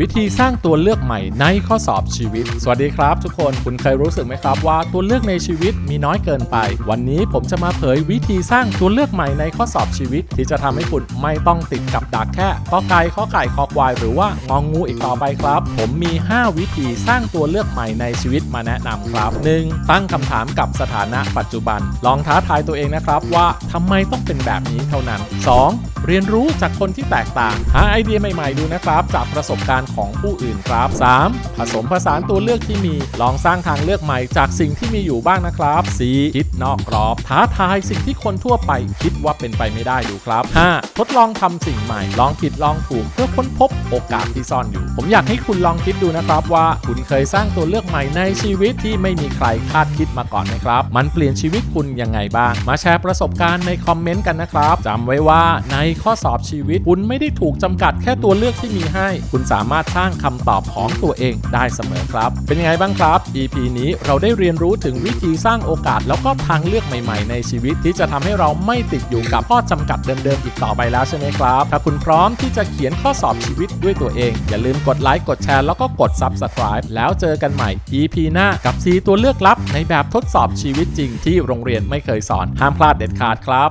วิธีสร้างตัวเลือกใหม่ในข้อสอบชีวิต สวัสดีครับ ทุกคนคุณเคยรู้สึกไหมครับว่าตัวเลือกในชีวิตมีน้อยเกินไป วันนี้ผมจะมาเผยวิธีสร้างตัวเลือกใหม่ในข้อสอบชีวิต ที่จะทำให้คุณไม่ต้องติดกับดักแค่กอไก่ข้อไก่คอควาย หรือว่างองงูอีกต่อไปครับ ผมมี 5 วิธีสร้างตัวเลือกใหม่ในชีวิตมาแนะนำครับ 1. ตั้งคำถามกับสถานะปัจจุบัน ลองท้าทายตัวเองนะครับว่าทำไมต้องเป็นแบบนี้เท่านั้น 2. เรียนรู้จากคนที่แตกต่างหาไอเดียใหม่ ๆ ดูนะครับจากประสบการณ์ของผู้อื่นครับ 3. ผสมผสานตัวเลือกที่มี ลองสร้างทางเลือกใหม่จากสิ่งที่มีอยู่บ้างนะครับ 4. คิดนอกกรอบ ท้าทายสิ่งที่คนทั่วไปคิดว่าเป็นไปไม่ได้ดูครับ 5. ทดลองทำสิ่งใหม่ ลองผิดลองถูกเพื่อค้นพบโอกาสที่ซ่อนอยู่ ผมอยากให้คุณลองคิดดูนะครับว่าคุณเคยสร้างตัวเลือกใหม่ในชีวิตที่ไม่มีใครคาดคิดมาก่อนไหมครับ มันเปลี่ยนชีวิตคุณยังไงบ้าง มาแชร์ประสบการณ์ในคอมเมนต์กันนะครับจำไว้ว่าในข้อสอบชีวิตคุณไม่ได้ถูกจำกัดแค่ตัวเลือกที่มีให้ คุณสามารถสร้างคำตอบของตัวเองได้เสมอครับ เป็นยังไงบ้างครับ EP นี้เราได้เรียนรู้ถึงวิธีสร้างโอกาส แล้วก็ทางเลือกใหม่ๆ ในชีวิตที่จะทำให้เราไม่ติดอยู่กับข้อจำกัดเดิมๆอีกต่อไปแล้วใช่ไหมครับ ถ้าคุณพร้อมที่จะเขียนข้อสอบชีวิตด้วยตัวเอง อย่าลืมกดไลค์กดแชร์แล้วก็กด Subscribe แล้วเจอกันใหม่ EP หน้ากับ4ตัวเลือกลับในแบบทดสอบชีวิตจริงที่โรงเรียนไม่เคยสอนห้ามพลาดเด็ดขาดครับ